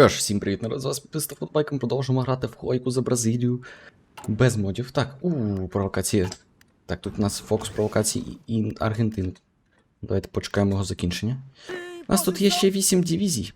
Що ж, всім привіт, народ, з вас підписав футбайком, продовжуємо грати в хойку за Бразилію. Без модів. Так, у провокації. Так, тут у нас фокус провокації і Аргентини. Давайте почекаємо його закінчення. У нас тут є ще 8 дивізій.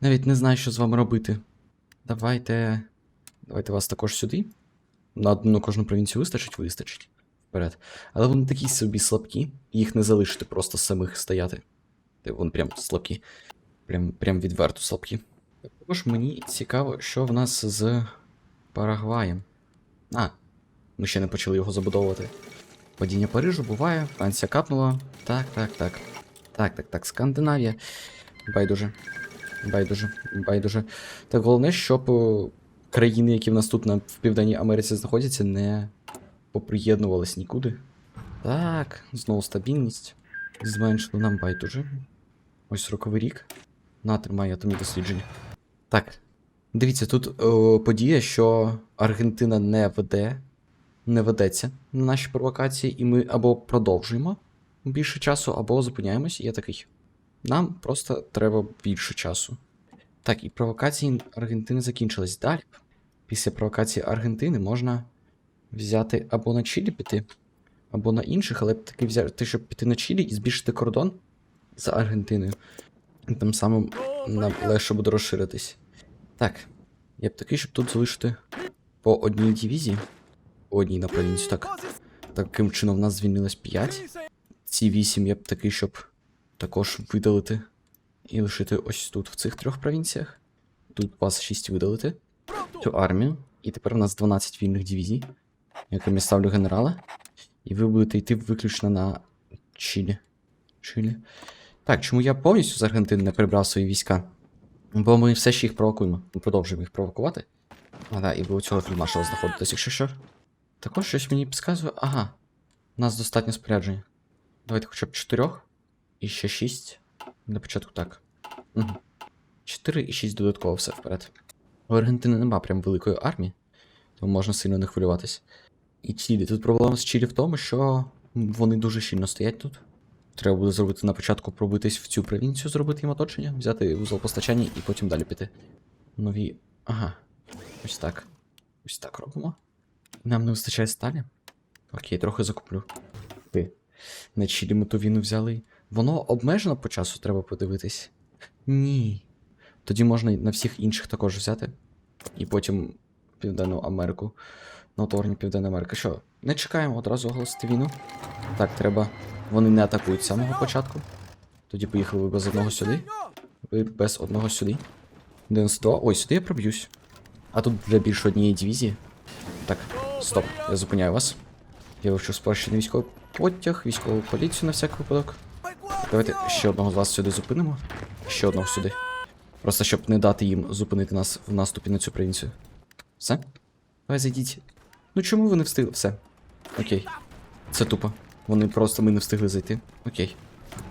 Навіть не знаю, що з вами робити. Давайте. Давайте вас також сюди. На одну кожну провінцію вистачить, вистачить. Вперед. Але вони такі собі слабкі, їх не залишити просто самих стояти. Ти Вон прям слабкі. Прям, прям відверто слабкі. Також мені цікаво, що в нас з Парагваєм. А, ми ще не почали його забудовувати. Падіння Парижу буває, Франція капнула. Так, так, так. Так, так, так, Скандинавія. Байдуже. Байдуже, байдуже. Так головне, щоб е, країни, які в нас тут на, в Південній Америці знаходяться, не поприєднувались нікуди. Так, знову стабільність. Зменшили нам байдуже. Ось роковий рік. На, тримай атомні дослідження. Так. Дивіться, тут о, подія, що Аргентина не веде, не ведеться на наші провокації, і ми або продовжуємо більше часу, або зупиняємось, і я такий. Нам просто треба більше часу. Так, і провокації Аргентини закінчились. Далі. Після провокації Аргентини можна взяти або на Чилі піти, або на інших, але таки взяти, щоб піти на Чилі і збільшити кордон з Аргентиною. Тим самим нам легше буде розширитись. Так, я б такий, щоб тут залишити по одній дивізії. По одній на провінцію. Так. Таким чином в нас звільнилось 5. Ці 8 я б такий, щоб також видалити. І лишити ось тут, в цих трьох провінціях. Тут вас 6 видалити. Цю армію. І тепер у нас 12 вільних дивізій, яким я ставлю генерала. І ви будете йти виключно на Чилі. Чилі. Так, чому я повністю з Аргентини не прибрав свої війська? Бо ми все ще їх провокуємо. Ми продовжуємо їх провокувати. А, да, і ви у цього фільмашала знаходитесь, якщо що. Також щось мені підказує. Ага. У нас достатньо спорядження. Давайте хоча б 4. І ще 6. Для початку так. Угу. 4 і 6 додатково все вперед. У Аргентини нема прям великої армії, тому можна сильно не хвилюватись. І Чилі. Тут проблема з Чилі в тому, що вони дуже щільно стоять тут. Треба буде зробити на початку пробитись в цю провінцію, зробити їм оточення, взяти вузол постачання і потім далі піти. Нові. Ага. Ось так. Ось так робимо. Нам не вистачає сталі. Окей, трохи закуплю. Ви. На Чилі ми ту війну взяли. Воно обмежено по часу, треба подивитись. Ні. Тоді можна на всіх інших також взяти. І потім Південну Америку. На утворення Південної Америки. Що, не чекаємо одразу оголосити війну? Так, треба. Вони не атакують самого початку. Тоді поїхали ви без одного сюди. Ви без одного сюди. 92. Ой, сюди я проб'юсь. А тут для більше однієї дивізії. Так, стоп, я зупиняю вас. Я вивчу спрощений військовий потяг, військову поліцію на всяк випадок. Давайте ще одного з вас сюди зупинимо. Ще одного сюди. Просто щоб не дати їм зупинити нас в наступі на цю провінцію. Все? Давай зайдіть. Ну чому ви не встигли? Все. Окей. Це тупо. Вони просто ми не встигли зайти. Окей.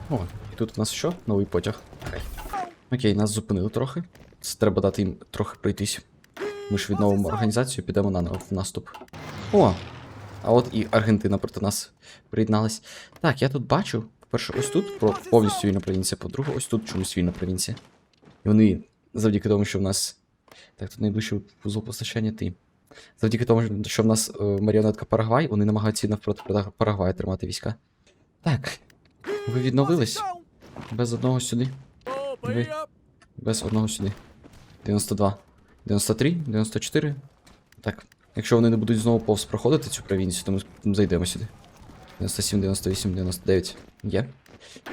О, і тут у нас що? Новий потяг. Окей. Окей, нас зупинили трохи. Це треба дати їм трохи пройтись. Ми ж відновимо організацію, підемо на в наступ. О! А от і Аргентина проти нас приєдналась. Так, я тут бачу. По-перше, ось тут про повністю вільна провінція, по-друге, ось тут чомусь вільна провінція. І вони, завдяки тому, що в нас. Так, тут найближче вузол постачання ти. Завдяки тому, що в нас е, маріонетка Парагвай, вони намагаються навпроти Пара- Парагвая тримати війська. Так. Ви відновились? Без одного сюди. Ви. Без одного сюди. 92. 93, 94. Так. Якщо вони не будуть знову повз проходити цю провінцію, то ми зайдемо сюди. 97, 98, 99. Є.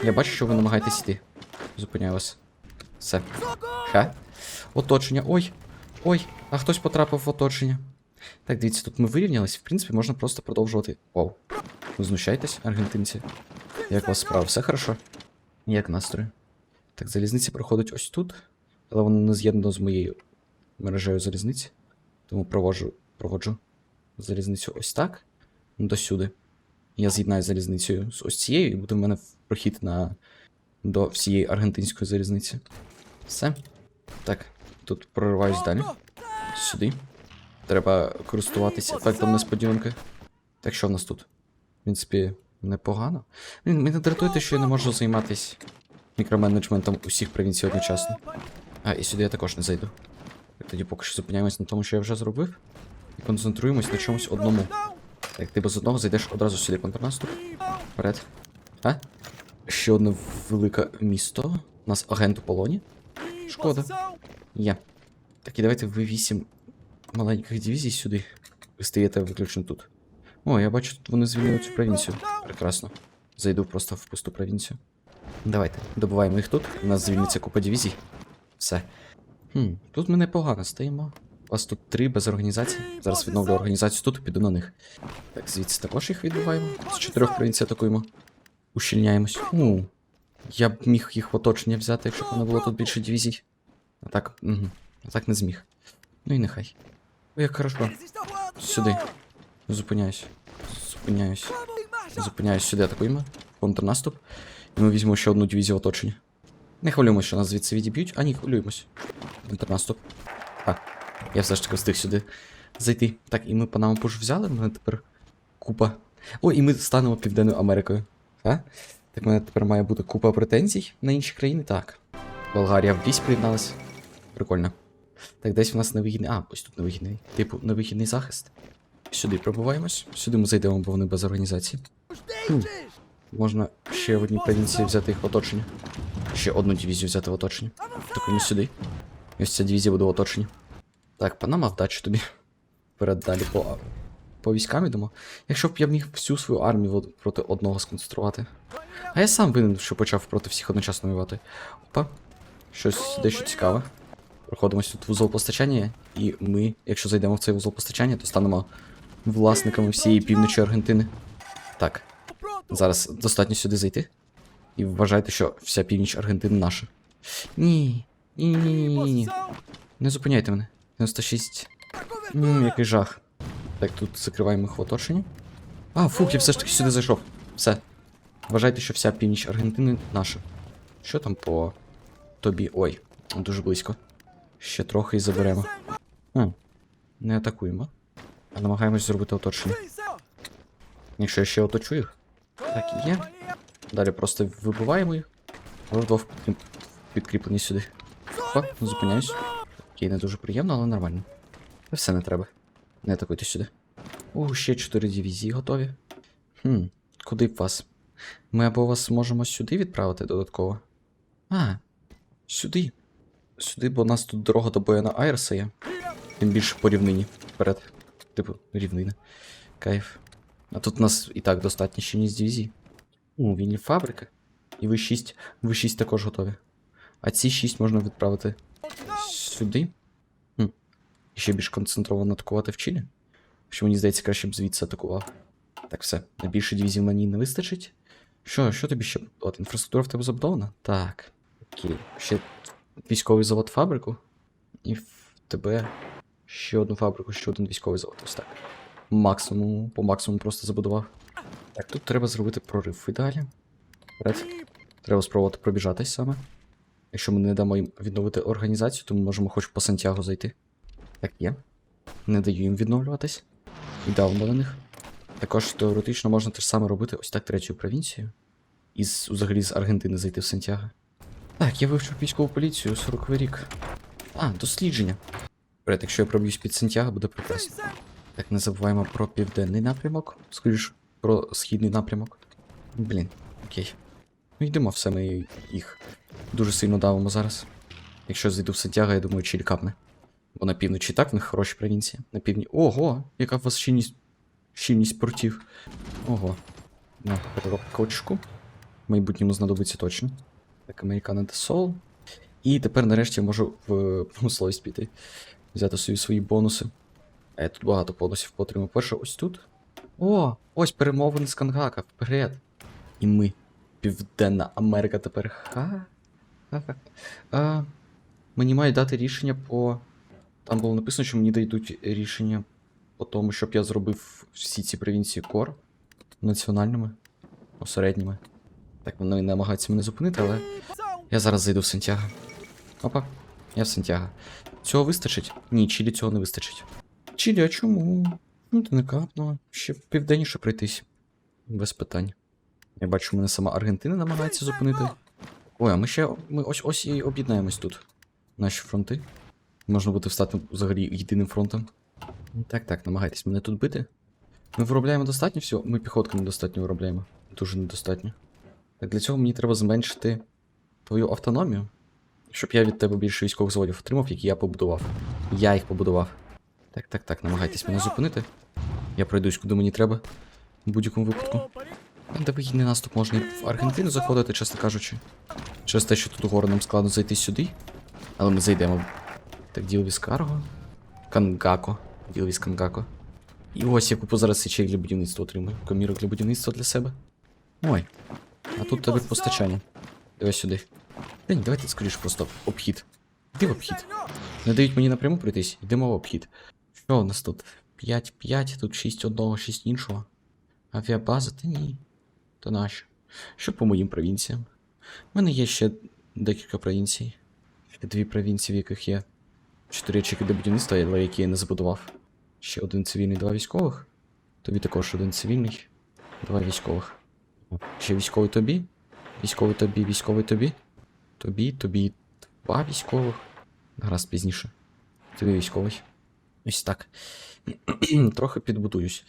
Я бачу, що ви намагаєтесь йти. Зупиняю вас. Все. Ха. Оточення. Ой. Ой, а хтось потрапив в оточення. Так, дивіться, тут ми вирівнялись, в принципі, можна просто продовжувати. Вау. Ви знущаєтесь, аргентинці? Як вас справа? Все хорошо? Як настрої? Так, залізниця проходить ось тут, але воно не з'єднано з моєю мережею залізниці. Тому проводжу, проводжу залізницю ось так. До сюди. Я з'єднаю залізницею з ось цією, і буде в мене прохід на до всієї аргентинської залізниці. Все. Так, тут прориваюсь далі. Сюди. Треба користуватися ефектом несподіванки. Так що в нас тут? В принципі, непогано. Мене дратує те, що я не можу займатися мікроменеджментом усіх провінцій одночасно. А, і сюди я також не зайду. Тоді поки що зупиняємось на тому, що я вже зробив. І концентруємось на чомусь одному. Так, ти без одного зайдеш одразу сюди контрнаступ. Вперед. А? Ще одне велике місто. У нас агент у полоні. Шкода. Є. Так, і давайте ви вісім маленьких дивізій сюди. Ви стоїте виключно тут. О, я бачу, тут вони звільнили цю провінцію. Прекрасно. Зайду просто в пусту провінцію. Давайте, добуваємо їх тут. У нас звільниться купа дивізій. Все. Хм, тут ми непогано стоїмо. У вас тут три без організації. Зараз відновлю організацію тут і піду на них. Так, звідси також їх відбуваємо. З чотирьох провінцій атакуємо. Ущільняємось. Ну, я б міг їх в оточення взяти, якщо б не було тут більше дивізій. А так, угу. А так не зміг. Ну і нехай. Ой, як хорошо. Сюди. Зупиняюсь. Зупиняюсь. Зупиняюсь сюди, атакуємо. Контрнаступ. І ми візьмемо ще одну дивізію в оточення. Не хвилюємося, що нас звідси відіб'ють, а ні, хвилюємось. Контрнаступ. А, я все ж таки встиг сюди зайти. Так, і ми Панаму Пуш взяли, мене тепер купа. О, і ми станемо Південною Америкою. А? Так, в мене тепер має бути купа претензій на інші країни. Так. Болгарія в вісь приєдналась. Прикольно. Так, десь в нас невигідний. А, ось тут невигідний. Типу, невигідний захист. Сюди пробуваємось. Сюди ми зайдемо, бо вони без організації. Можна ще в одній провінції взяти їх в оточення. Ще одну дивізію взяти в оточення. Тільки не сюди. І ось ця дивізія буде в оточенні. Так, Панама, вдачі тобі. Вперед далі по, по військам йдемо. Якщо б я міг всю свою армію проти одного сконцентрувати. А я сам винен, що почав проти всіх одночасно воювати. Опа. Щось дещо цікаве. Проходимо тут вузол постачання, і ми, якщо зайдемо в цей вузол постачання, то станемо власниками всієї півночі Аргентини. Так, зараз достатньо сюди зайти. І вважайте, що вся північ Аргентини наша. Ні. Ні, ні, ні, ні, ні. Не зупиняйте мене. 96. Ммм, який жах. Так, тут закриваємо їх в оточенні. А, фух, я все ж таки сюди зайшов. Все. Вважайте, що вся північ Аргентини наша. Що там по тобі? Ой, дуже близько. Ще трохи і заберемо. А, не атакуємо. А намагаємось зробити оточення. Якщо я ще оточу їх. Так, і є. Далі просто вибиваємо їх. Вдвох підкріплені сюди. Опа, зупиняюсь. Окей, не дуже приємно, але нормально. Та все не треба. Не атакуйте сюди. О, ще 4 дивізії готові. Хм, куди б вас? Ми або вас можемо сюди відправити додатково. А, сюди. Сюди, бо у нас тут дорога до Бояна Айрса є. Тим більше по рівнині. Вперед. Типу, рівнина. Кайф. А тут у нас і так достатньо щільність дивізій. О, вільні фабрики. І ви 6. Ви 6 також готові. А ці 6 можна відправити сюди. Хм. І ще більш концентровано атакувати в Чилі. Що мені здається, краще б звідси атакував. Так, все. Найбільше дивізій мені не вистачить. Що, що тобі ще? От, інфраструктура в тебе забудована? Так. Окей. Ще військовий завод фабрику. І в тебе ще одну фабрику, ще один військовий завод. Ось так. Максимум, по максимуму просто забудував. Так, тут треба зробити прорив в ідеалі. Вперед. Треба спробувати пробіжатись саме. Якщо ми не дамо їм відновити організацію, то ми можемо хоч по Сантьяго зайти. Так є. Не даю їм відновлюватись. І на них. Також теоретично можна те ж саме робити ось так третю провінцію. І взагалі з Аргентини зайти в Сантьяго. Так, я вивчив військову поліцію 40 рік. А, дослідження. Вперед, якщо я проб'юсь під Сантьяго, буде прекрасно. Так, не забуваємо про південний напрямок. Скоріш про східний напрямок. Блін, окей. Ну йдемо все, ми їх дуже сильно давимо зараз. Якщо зайду в Сантьяго, я думаю, Чиль капне. Бо на півночі так в них хороші провінції. На півдні. Ого! Яка у вас щільність. щільність портів. Ого. На переробка очку. В майбутньому знадобиться точно. Так, Americana de Soul. І тепер нарешті я можу в промисловість піти. Взяти собі свої бонуси. А я тут багато бонусів отримав. Перше, ось тут. О, ось перемовини з Кангака, вперед. І ми. Південна Америка тепер. Ха. А, мені мають дати рішення по. Там було написано, що мені дадуть рішення по тому, щоб я зробив всі ці провінції кор національними, осередніми. Так, вони намагаються мене зупинити, але я зараз зайду в Сантьяго. Опа, я в Сантьяго. Цього вистачить? Ні, Чилі цього не вистачить. Чилі, а чому? Ну, ти не капнула. Ще південніше пройтись. Без питань. Я бачу, мене сама Аргентина намагається зупинити. Ой, а ми ще. Ми ось ось і об'єднаємось тут. наші фронти. Можна буде встати взагалі єдиним фронтом. Так, так, намагайтесь мене тут бити. Ми виробляємо достатньо всього. Ми піхотку недостатньо виробляємо. Дуже недостатньо. Так для цього мені треба зменшити твою автономію, щоб я від тебе більше військових заводів отримав, які я побудував. Я їх побудував. Так, так, так, намагайтесь мене зупинити. Я пройдусь, куди мені треба. В будь-якому випадку. Де вигідний наступ можна і в Аргентину заходити, чесно кажучи. Через те, що тут угору нам складно зайти сюди. Але ми зайдемо. Так, діл Віскарго. Кангако. Діл віз Кангако. І ось я купу зараз сечей для будівництва отримую. Комірок для будівництва для себе. Ой. А тут тебе постачання. Давай сюди. Та ні, давайте скоріш просто обхід. Іди в обхід. Не дають мені напряму пройтись, йдемо в обхід. Що у нас тут? 5-5, тут 6 одного, 6 іншого. Авіабаза, та ні. То нащо? Що по моїм провінціям? У мене є ще декілька провінцій. Ще дві провінції, в яких є чотири ячейки для будівництва, але які я не забудував. Ще один цивільний, два військових. Тобі також один цивільний, два військових. Ще військовий тобі. Військовий тобі, військовий тобі. Тобі, тобі два військових. Гаразд пізніше. Тобі військовий. Ось так. Трохи підбудуюсь.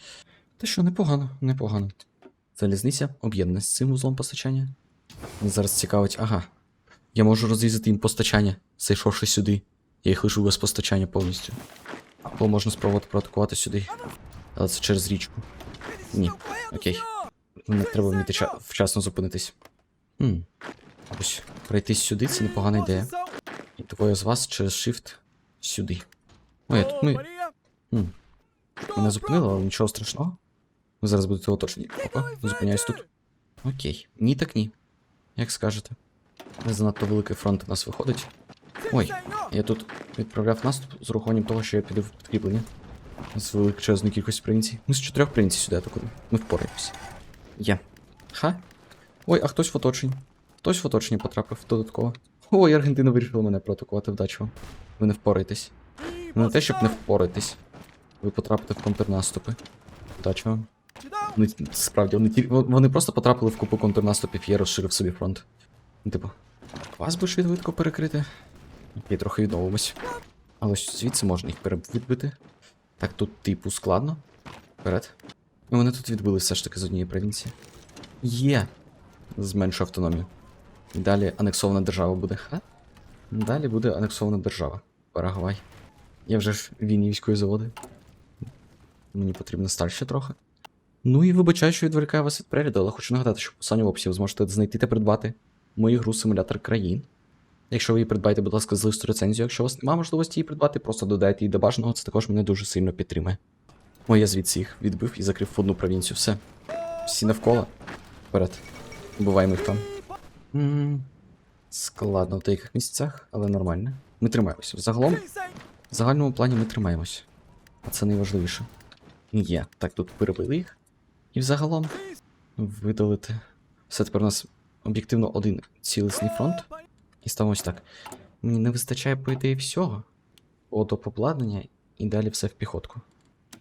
Та що, непогано, непогано. Залізниця об'єднана з цим вузлом постачання. Зараз цікавить, ага. Я можу розрізати їм постачання, зайшовши сюди. Я їх лишу без постачання повністю. Або можна спробувати проатакувати сюди. Але це через річку. Ні, окей. Мені треба вміти ча- вчасно зупинитись. Хм. Ось, пройти сюди це непогана ідея. І двоє з вас через Shift сюди. Ой, а тут ми. Хм. Мене зупинило, але нічого страшного. Ви зараз будете оточені. Опа, зупиняюсь тут. Окей. Ні, так ні. Як скажете. Не занадто великий фронт у нас виходить. Ой, я тут відправляв наступ з урахуванням того, що я піду в підкріплення. З величезної кількості провінцій. Ми з чотирьох провінцій сюди атакуємо. Ми впораємося. Є. Ха? Ой, а хтось в оточенні. Хтось в оточенні потрапив додатково. Ой, Аргентина вирішила мене проатакувати вдачу. Ви не впораєтесь. Ви не те, щоб не впораєтесь. Ви потрапите в контрнаступи. Вдачі вам. Вони, справді, вони, ті- вони просто потрапили в купу контрнаступів, я розширив собі фронт. Ну, Типу, вас би швидко перекрити. Окей, трохи відновимось. Але звідси можна їх перевідбити. Так, тут типу складно. Вперед. Ну, вони тут відбили все ж таки з однієї провінції. Є! Зменшу автономію. І далі анексована держава буде. Ха? Далі буде анексована держава. Парагвай. Я вже ж вільні військові заводи. Мені потрібно сталь ще трохи. Ну і вибачаю, що відволікаю вас від перегляду, але хочу нагадати, що в в описі ви зможете знайти та придбати мою гру симулятор країн. Якщо ви її придбаєте, будь ласка, залиште рецензію. Якщо у вас немає можливості її придбати, просто додайте її до бажаного, це також мене дуже сильно підтримує. Ой, я звідси їх відбив і закрив одну провінцію. Все. Всі навколо. Вперед. Убиваємо їх там. Складно в деяких місцях, але нормально. Ми тримаємося. Загалом, в загальному плані ми тримаємося. А це найважливіше. Є. Так, тут перебили їх. І взагалом видалити. Все тепер у нас об'єктивно один цілісний фронт. І ставимось так. Мені не вистачає, по ідеї, всього. От обладнання і далі все в піхотку.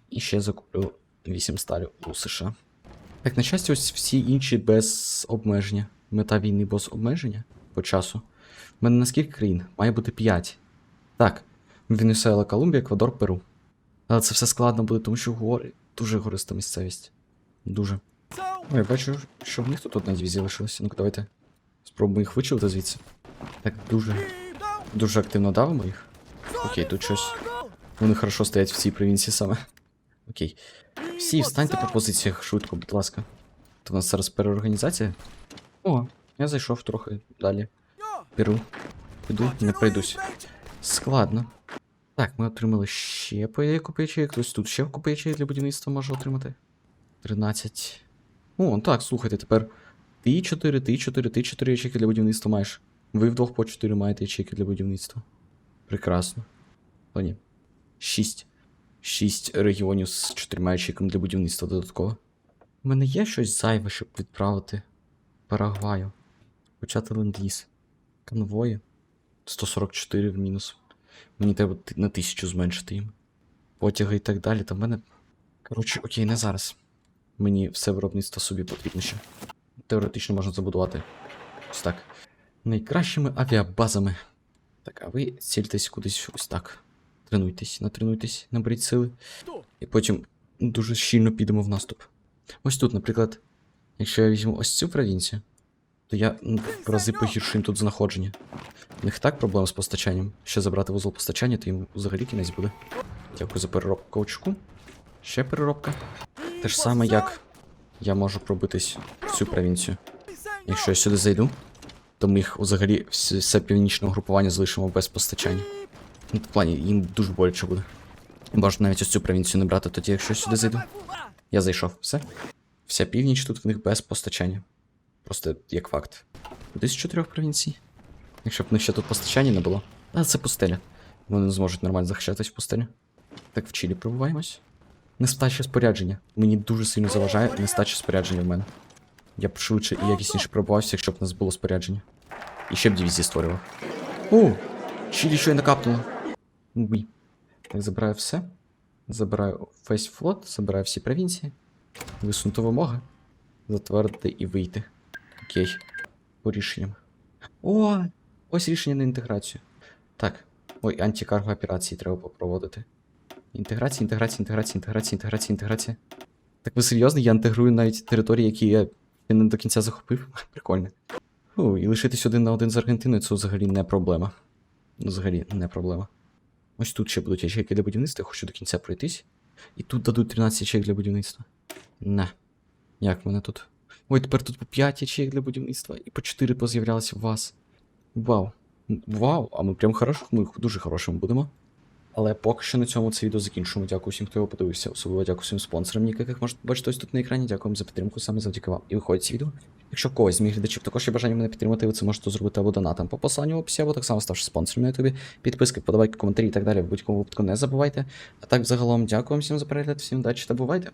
І ще закуплю 8 сталю у США. Так, на щастя, ось всі інші без обмеження. Мета війни без обмеження по часу. У мене на скільки країн? Має бути 5. Так. Венесуела, Колумбія, Еквадор, Перу. Але це все складно буде, тому що гори дуже гориста місцевість. Дуже. Ой, я бачу, що в них тут одна дивізія лишилася. Ну-ка, давайте спробуємо їх вичувати звідси. Так, дуже. Дуже активно давимо їх. Окей, тут щось. Вони хорошо стоять в цій провінції саме. Окей. Всі встаньте по позиціях швидко, будь ласка. То в нас зараз переорганізація. О, я зайшов трохи далі. Перу. Піду, не пройдусь. Складно. Так, ми отримали ще по купу ячеїк. Хтось тут ще купу для будівництва може отримати. 13. О, так, слухайте, тепер. Ти 4, ти 4, ти 4 ячейки для будівництва маєш. Ви вдвох по 4 маєте ячейки для будівництва. Прекрасно. О, ні. 6. 6 регіонів з 4 ячейками для будівництва додатково. У мене є щось зайве, щоб відправити Парагваю. Почати ленд-ліз. Конвої. 144 в мінус. Мені треба на 1000 зменшити їм. Потяги і так далі. Та в мене. Коротше, окей, не зараз. Мені все виробництво собі потрібно ще. Теоретично можна забудувати. Ось так. Найкращими авіабазами Так, а ви цільтесь кудись ось так. Тренуйтесь, натренуйтесь, наберіть сили. І потім дуже щільно підемо в наступ. Ось тут, наприклад, якщо я візьму ось цю провінцію, то я в рази погіршу їм тут знаходження. У них так проблем з постачанням. Ще забрати вузол постачання, то їм взагалі кінець буде. Дякую за переробку каучку. Ще переробка. Те ж саме, як я можу пробитись в цю провінцію. Якщо я сюди зайду, то ми їх взагалі все, північне угрупування залишимо без постачання. Ну, в плані, їм дуже боляче буде. Можна навіть ось цю провінцію не брати, тоді якщо сюди зайду. Я зайшов, все. Вся північ тут в них без постачання. Просто як факт. З чотирьох провінцій. Якщо б в них ще тут постачання не було. А це пустеля. Вони не зможуть нормально захищатись в пустелі. Так в Чилі пробуваємось. Нестача спорядження. Мені дуже сильно заважає нестача спорядження в мене. Я б швидше і якісніше пробувався, якщо б у нас було спорядження. І ще б дивізії створював. О! Чилі що й накапнуло. Уй. Так, забираю все. Забираю весь флот, забираю всі провінції. Висунути вимоги. Затвердити і вийти. Окей. По рішенням. О! Ось рішення на інтеграцію. Так. Ой, антикарго операції треба попроводити. Інтеграція, інтеграція, інтеграція, інтеграція, інтеграція, інтеграція. Так ви серйозно? Я інтегрую навіть території, які я не до кінця захопив. Прикольно. Фу, і лишитись один на один з Аргентиною це взагалі не проблема. Взагалі не проблема. Ось тут ще будуть ячейки для будівництва, хочу до кінця пройтись. І тут дадуть 13 ячеек для будівництва. На. Як мене тут? Ой, тепер тут по 5 ячеек для будівництва і по 4 поз'являлися у вас. Вау. Вау, а ми прям хороших, ми дуже хорошими будемо. Але поки що на цьому це відео закінчуємо. Дякую всім, хто його подивився. Особливо дякую всім спонсорам, яких можете бачити ось тут на екрані. Дякую вам за підтримку саме завдяки вам. І виходить це відео. Якщо когось з моїх глядачів також є бажання мене підтримати, ви це можете зробити або донатом по посиланню в описі, або так само ставши спонсором на ютубі. Підписки, подавайте, коментарі і так далі. В будь-якому випадку не забувайте. А так, загалом, дякую всім за перегляд, всім удачі та бувайте!